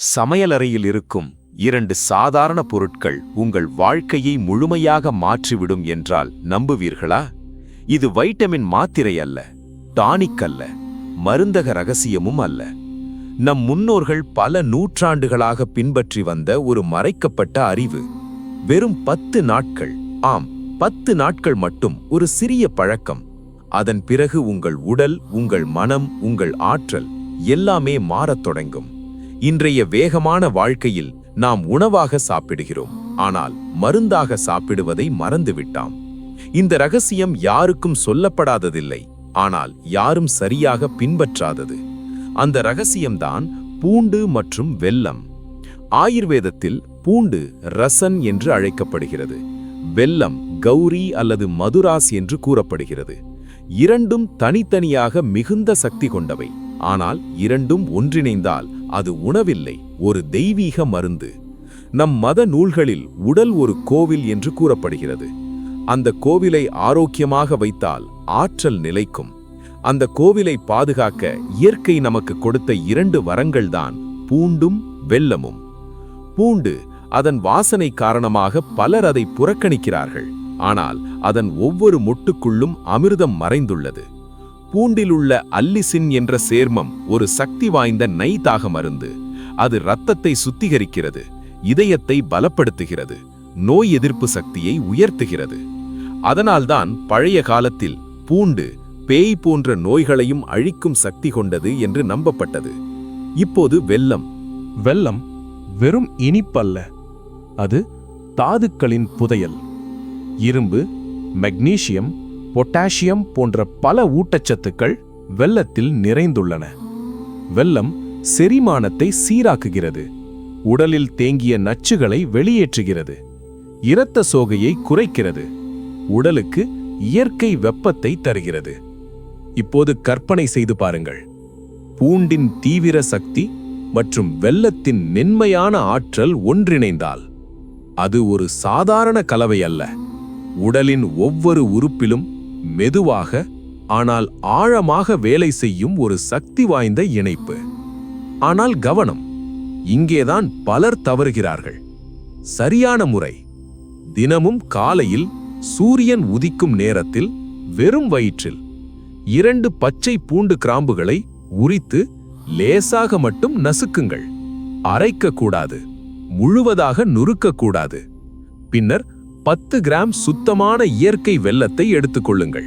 சமையலறையில் இருக்கும் இரண்டு சாதாரண பொருட்கள் உங்கள் வாழ்க்கையை முழுமையாக மாற்றிவிடும் என்றால் நம்புவீர்களா? இது வைட்டமின் மாத்திரை அல்ல டானிக் அல்ல மருந்தக ரகசியமும் அல்ல. நம் முன்னோர்கள் பல நூற்றாண்டுகளாக பின்பற்றி வந்த ஒரு மறைக்கப்பட்ட அறிவு. வெறும் பத்து நாட்கள் ஆம் பத்து நாட்கள் மட்டும் ஒரு சிறிய பழக்கம். அதன் பிறகு உங்கள் உடல் உங்கள் மனம் உங்கள் ஆற்றல் எல்லாமே மாறத் தொடங்கும். இன்றைய வேகமான வாழ்க்கையில் நாம் உணவாக சாப்பிடுகிறோம். ஆனால் மருந்தாக சாப்பிடுவதை மறந்துவிட்டாம். இந்த ரகசியம் யாருக்கும் சொல்லப்படாததில்லை. ஆனால் யாரும் சரியாக பின்பற்றாதது. அந்த ரகசியம்தான் பூண்டு மற்றும் வெல்லம். ஆயுர்வேதத்தில் பூண்டு ரசன் என்று அழைக்கப்படுகிறது. வெல்லம் கௌரி அல்லது மதுராஸ் என்று கூறப்படுகிறது. இரண்டும் தனித்தனியாக மிகுந்த சக்தி கொண்டவை. ஆனால் இரண்டும் ஒன்றிணைந்தால் அது உணவில்லை ஒரு தெய்வீக மருந்து. நம் மத நூல்களில் உடல் ஒரு கோவில் என்று கூறப்படுகிறது. அந்த கோவிலை ஆரோக்கியமாக வைத்தால் ஆற்றல் நிலைக்கும். அந்த கோவிலை பாதுகாக்க இயற்கை நமக்கு கொடுத்த இரண்டு வரங்கள்தான் பூண்டும் வெள்ளமும் பூண்டு அதன் வாசனை காரணமாக பலர் அதை புறக்கணிக்கிறார்கள். ஆனால் அதன் ஒவ்வொரு மொட்டுக்குள்ளும் அமிர்தம் மறைந்துள்ளது. பூண்டிலுள்ள அல்லிசின் என்ற சேர்மம் ஒரு சக்தி வாய்ந்த நைதாக மருந்து. அது இரத்தத்தை சுத்திகரிக்கிறது இதயத்தை பலப்படுத்துகிறது நோய் எதிர்ப்பு சக்தியை உயர்த்துகிறது. அதனால்தான் பழைய காலத்தில் பூண்டு பேய் போன்ற நோய்களையும் அழிக்கும் சக்தி கொண்டது என்று நம்பப்பட்டது. இப்போது வெல்லம். வெல்லம் வெறும் இனிப்பல்ல அது தாதுக்களின் புதையல். இரும்பு மெக்னீசியம் பொட்டாசியம் போன்ற பல ஊட்டச்சத்துக்கள் வெள்ளத்தில் நிறைந்துள்ளன. வெள்ளம் செரிமானத்தை சீராக்குகிறது. உடலில் தேங்கிய நச்சுகளை வெளியேற்றுகிறது. இரத்த சோகையை குறைக்கிறது. உடலுக்கு இயற்கை வெப்பத்தை தருகிறது. இப்போது கற்பனை செய்து பாருங்கள். பூண்டின் தீவிர சக்தி மற்றும் வெள்ளத்தின் மென்மையான ஆற்றல் ஒன்றிணைந்தால் அது ஒரு சாதாரண கலவை அல்ல. உடலின் ஒவ்வொரு உறுப்பிலும் மெதுவாக ஆனால் ஆழமாக வேலை செய்யும் ஒரு சக்தி வாய்ந்த இணைப்பு. ஆனால் கவனம் இங்கேதான் பலர் தவறுகிறார்கள். சரியான முறை. தினமும் காலையில் சூரியன் உதிக்கும் நேரத்தில் வெறும் வயிற்றில் இரண்டு பச்சை பூண்டு கிராம்புகளை உரித்து லேசாக மட்டும் நசுக்குங்கள். அரைக்கக்கூடாது முழுவதாக நுறுக்கக்கூடாது. பின்னர் பத்து கிராம் சுத்தமான இயற்கை வெல்லத்தை எடுத்துக்கொள்ளுங்கள்.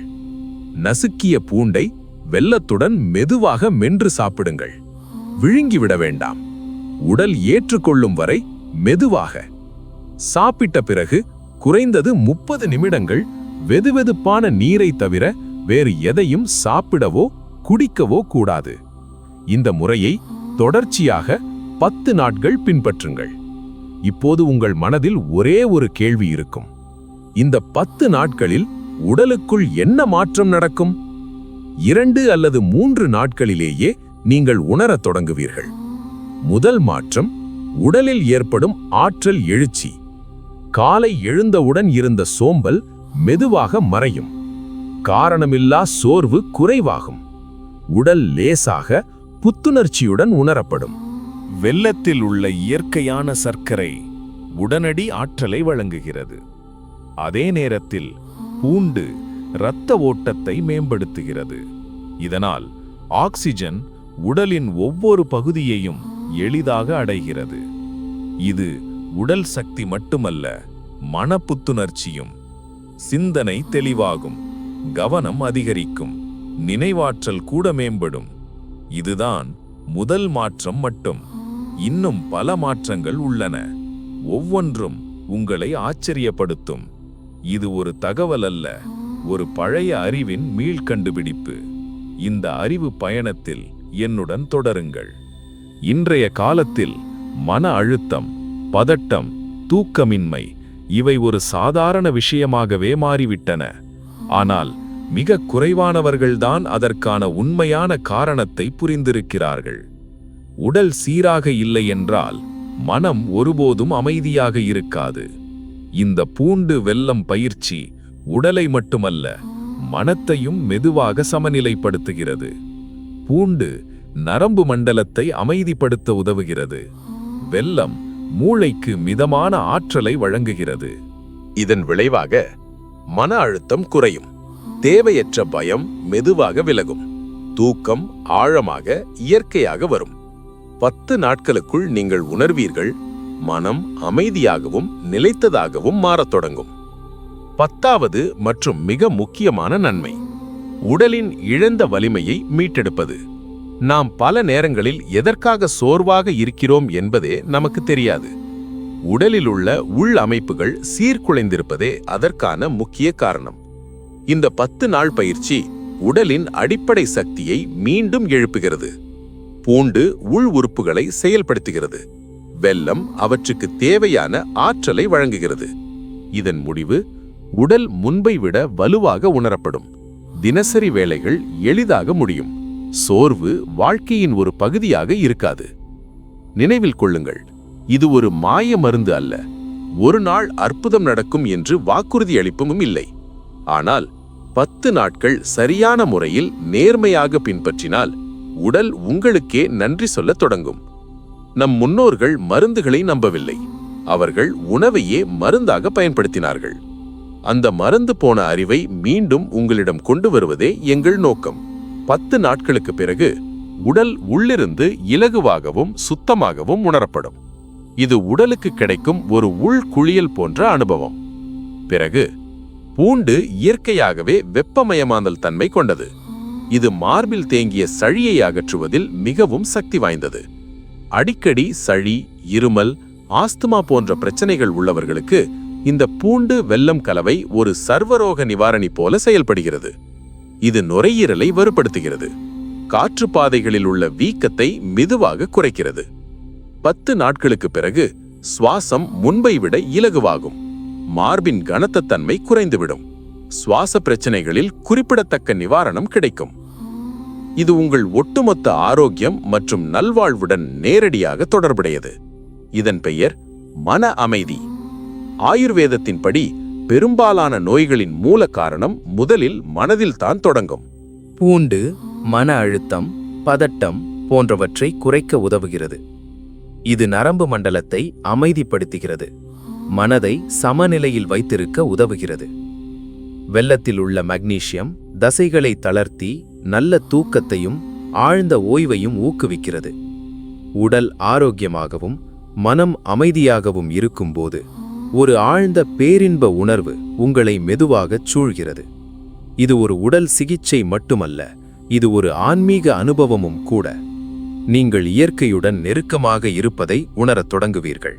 நசுக்கிய பூண்டை வெல்லத்துடன் மெதுவாக மென்று சாப்பிடுங்கள். விழுங்கிவிட வேண்டாம். உடல் ஏற்றுக்கொள்ளும் வரை மெதுவாக. சாப்பிட்ட பிறகு குறைந்தது முப்பது நிமிடங்கள் வெதுவெதுப்பான நீரை தவிர வேறு எதையும் சாப்பிடவோ குடிக்கவோ கூடாது. இந்த முறையை தொடர்ச்சியாக பத்து நாட்கள் பின்பற்றுங்கள். இப்போது உங்கள் மனதில் ஒரே ஒரு கேள்வி இருக்கும். இந்த பத்து நாட்களில் உடலுக்குள் என்ன மாற்றம் நடக்கும்? இரண்டு அல்லது மூன்று நாட்களிலேயே நீங்கள் உணரத் தொடங்குவீர்கள். முதல் மாற்றம் உடலில் ஏற்படும் ஆற்றல் எழுச்சி. காலை எழுந்தவுடன் இருந்த சோம்பல் மெதுவாக மறையும். காரணமில்லா சோர்வு குறைவாகும். உடல் லேசாக புத்துணர்ச்சியுடன் உணரப்படும். வெள்ளத்தில் உள்ள இயற்கையான சர்க்கரை உடனடி ஆற்றலை வழங்குகிறது. அதே நேரத்தில் பூண்டு இரத்த ஓட்டத்தை மேம்படுத்துகிறது. இதனால் ஆக்சிஜன் உடலின் ஒவ்வொரு பகுதியையும் எளிதாக அடைகிறது. இது உடல் சக்தி மட்டுமல்ல மன புத்துணர்ச்சியும் சிந்தனை தெளிவாகும் கவனம் அதிகரிக்கும் நினைவாற்றல் கூட மேம்படும். இதுதான் முதல் மாற்றம் மட்டும். இன்னும் பல மாற்றங்கள் உள்ளன. ஒவ்வொன்றும் உங்களை ஆச்சரியப்படுத்தும். இது ஒரு தகவல் அல்ல ஒரு பழைய அறிவின் மீள்கண்டுபிடிப்பு இந்த அறிவு பயணத்தில் என்னுடன் தொடருங்கள். இன்றைய காலத்தில் மன அழுத்தம் பதட்டம் தூக்கமின்மை இவை ஒரு சாதாரண விஷயமாகவே மாறிவிட்டன. ஆனால் மிக குறைவானவர்கள்தான் அதற்கான உண்மையான காரணத்தை புரிந்திருக்கிறார்கள். உடல் சீராக இல்லை என்றால் மனம் ஒருபோதும் அமைதியாக இருக்காது. இந்த பூண்டு வெல்லம் பயிற்சி உடலை மட்டுமல்ல மனத்தையும் மெதுவாக சமநிலைப்படுத்துகிறது. பூண்டு நரம்பு மண்டலத்தை அமைதிப்படுத்த உதவுகிறது. வெல்லம் மூளைக்கு மிதமான ஆற்றலை வழங்குகிறது. இதன் விளைவாக மன அழுத்தம் குறையும். தேவையற்ற பயம் மெதுவாக விலகும். தூக்கம் ஆழமாக இயற்கையாக வரும். பத்து நாட்களுக்குள் நீங்கள் உணர்வீர்கள் மனம் அமைதியாகவும் நிலைத்ததாகவும் மாறத் தொடங்கும். பத்தாவது மற்றும் மிக முக்கியமான நன்மை. உடலின் இழந்த வலிமையை மீட்டெடுப்பது. நாம் பல நேரங்களில் எதற்காக சோர்வாக இருக்கிறோம் என்பதே நமக்கு தெரியாது. உடலில் உள்ள உள் அமைப்புகள் சீர்குலைந்திருப்பதே அதற்கான முக்கிய காரணம். இந்த பத்து நாள் பயிற்சி உடலின் அடிப்படை சக்தியை மீண்டும் எழுப்புகிறது. பூண்டு உள் உறுப்புகளை செயல்படுத்துகிறது. வெள்ளம் அவற்றுக்கு தேவையான ஆற்றலை வழங்குகிறது. இதன் முடிவு உடல் முன்பை விட வலுவாக உணரப்படும். தினசரி வேலைகள் எளிதாக முடியும். சோர்வு வாழ்க்கையின் ஒரு பகுதியாக இருக்காது. நினைவில் கொள்ளுங்கள் இது ஒரு மாய மருந்து அல்ல. ஒரு நாள் அற்புதம் நடக்கும் என்று வாக்குறுதி அளிப்பமும் இல்லை. ஆனால் பத்து நாட்கள் சரியான முறையில் நேர்மையாக பின்பற்றினால் உடல் உங்களுக்கே நன்றி சொல்லத் தொடங்கும். நம் முன்னோர்கள் மருந்துகளை நம்பவில்லை. அவர்கள் உணவையே மருந்தாக பயன்படுத்தினார்கள். அந்த மறந்து போன அறிவை மீண்டும் உங்களிடம் கொண்டு வருவதே எங்கள் நோக்கம். பத்து நாட்களுக்கு பிறகு உடல் உள்ளிருந்து இலகுவாகவும் சுத்தமாகவும் உணரப்படும். இது உடலுக்கு கிடைக்கும் ஒரு உள் குளியல் போன்ற அனுபவம். பிறகு பூண்டு இயற்கையாகவே வெப்பமயமாந்தல் தன்மை கொண்டது. இது மார்பில் தேங்கிய சழியை அகற்றுவதில் மிகவும் சக்தி வாய்ந்தது. அடிக்கடி சளி இருமல் ஆஸ்துமா போன்ற பிரச்சனைகள் உள்ளவர்களுக்கு இந்த பூண்டு வெல்லம் கலவை ஒரு சர்வரோக நிவாரணி போல செயல்படுகிறது. இது நுரையீரலை வலுப்படுத்துகிறது காற்றுப்பாதைகளில் உள்ள வீக்கத்தை மெதுவாக குறைக்கிறது. பத்து நாட்களுக்கு பிறகு சுவாசம் முன்பை விட இலகுவாகும். மார்பின் கனத்தன்மை குறைந்துவிடும். சுவாச பிரச்சனைகளில் குறிப்பிடத்தக்க நிவாரணம் கிடைக்கும். இது உங்கள் ஒட்டுமொத்த ஆரோக்கியம் மற்றும் நல்வாழ்வுடன் நேரடியாக தொடர்புடையது. இதன் பெயர் மன அமைதி. ஆயுர்வேதத்தின்படி பெரும்பாலான நோய்களின் மூல காரணம் முதலில் மனதில்தான் தொடங்கும். பூண்டு மன அழுத்தம் பதட்டம் போன்றவற்றை குறைக்க உதவுகிறது. இது நரம்பு மண்டலத்தை அமைதிப்படுத்துகிறது. மனதை சமநிலையில் வைத்திருக்க உதவுகிறது. வெள்ளத்தில் உள்ள மக்னீசியம் தசைகளை தளர்த்தி நல்ல தூக்கத்தையும் ஆழ்ந்த ஓய்வையும் ஊக்குவிக்கிறது. உடல் ஆரோக்கியமாகவும் மனம் அமைதியாகவும் இருக்கும்போது ஒரு ஆழ்ந்த பேரின்ப உணர்வு உங்களை மெதுவாகச் சூழ்கிறது. இது ஒரு உடல் சிகிச்சை மட்டுமல்ல இது ஒரு ஆன்மீக அனுபவமும் கூட. நீங்கள் இயற்கையுடன் நெருக்கமாக இருப்பதை உணரத் தொடங்குவீர்கள்.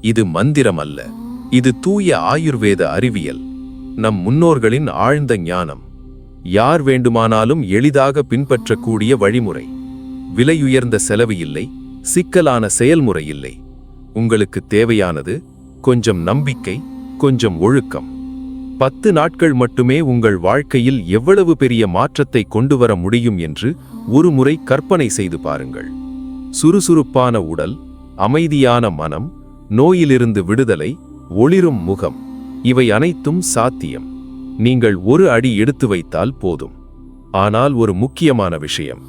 இது மந்திரம் அல்ல இது தூய ஆயுர்வேத அறிவியல். நம் முன்னோர்களின் ஆழ்ந்த ஞானம். யார் வேண்டுமானாலும் எளிதாக பின்பற்றக்கூடிய வழிமுறை. விலையுயர்ந்த செலவு இல்லை சிக்கலான செயல்முறை இல்லை. உங்களுக்கு தேவையானது கொஞ்சம் நம்பிக்கை கொஞ்சம் ஒழுக்கம். பத்து நாட்கள் மட்டுமே உங்கள் வாழ்க்கையில் எவ்வளவு பெரிய மாற்றத்தை கொண்டு வர முடியும் என்று ஒரு முறை கற்பனை செய்து பாருங்கள். சுறுசுறுப்பான உடல் அமைதியான மனம் நோயிலிருந்து விடுதலை ஒளிரும் முகம் இவை அனைத்தும் சாத்தியம். நீங்கள் ஒரு அடி எடுத்து வைத்தால் போதும். ஆனால் ஒரு முக்கியமான விஷயம்.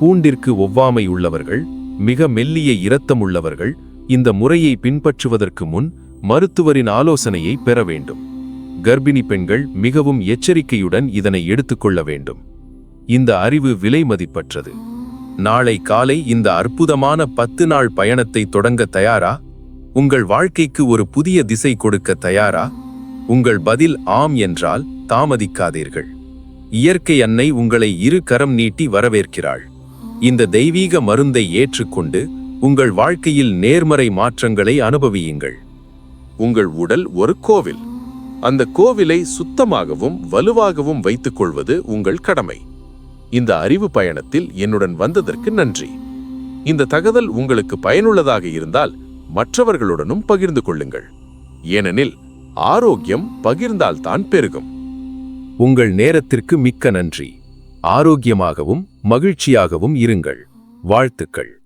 பூண்டிற்கு ஒவ்வாமை உள்ளவர்கள் மிக மெல்லிய இரத்தம் உள்ளவர்கள் இந்த முறையை பின்பற்றுவதற்கு முன் மருத்துவரின் ஆலோசனையை பெற வேண்டும். கர்ப்பிணி பெண்கள் மிகவும் எச்சரிக்கையுடன் இதனை எடுத்துக்கொள்ள வேண்டும். இந்த அறிவு விலை மதிப்பற்றது. நாளை காலை இந்த அற்புதமான பத்து நாள் பயணத்தை தொடங்க தயாரா? உங்கள் வாழ்க்கைக்கு ஒரு புதிய திசை கொடுக்க தயாரா? உங்கள் பதில் ஆம் என்றால் தாமதிக்காதீர்கள். இயற்கை அன்னை உங்களை இரு கரம் நீட்டி வரவேற்கிறாள். இந்த தெய்வீக மருந்தை ஏற்றுக்கொண்டு உங்கள் வாழ்க்கையில் நேர்மறை மாற்றங்களை அனுபவியுங்கள். உங்கள் உடல் ஒரு கோவில். அந்த கோவிலை சுத்தமாகவும் வலுவாகவும் வைத்துக் கொள்வது உங்கள் கடமை. இந்த அறிவு பயணத்தில் என்னுடன் வந்ததற்கு நன்றி. இந்த தகவல் உங்களுக்கு பயனுள்ளதாக இருந்தால் மற்றவர்களுடனும் பகிர்ந்து கொள்ளுங்கள். ஏனெனில் ஆரோக்கியம் பகிர்ந்தால்தான் பெருகும். உங்கள் நேரத்திற்கு மிக்க நன்றி. ஆரோக்கியமாகவும் மகிழ்ச்சியாகவும் இருங்கள். வாழ்த்துக்கள்.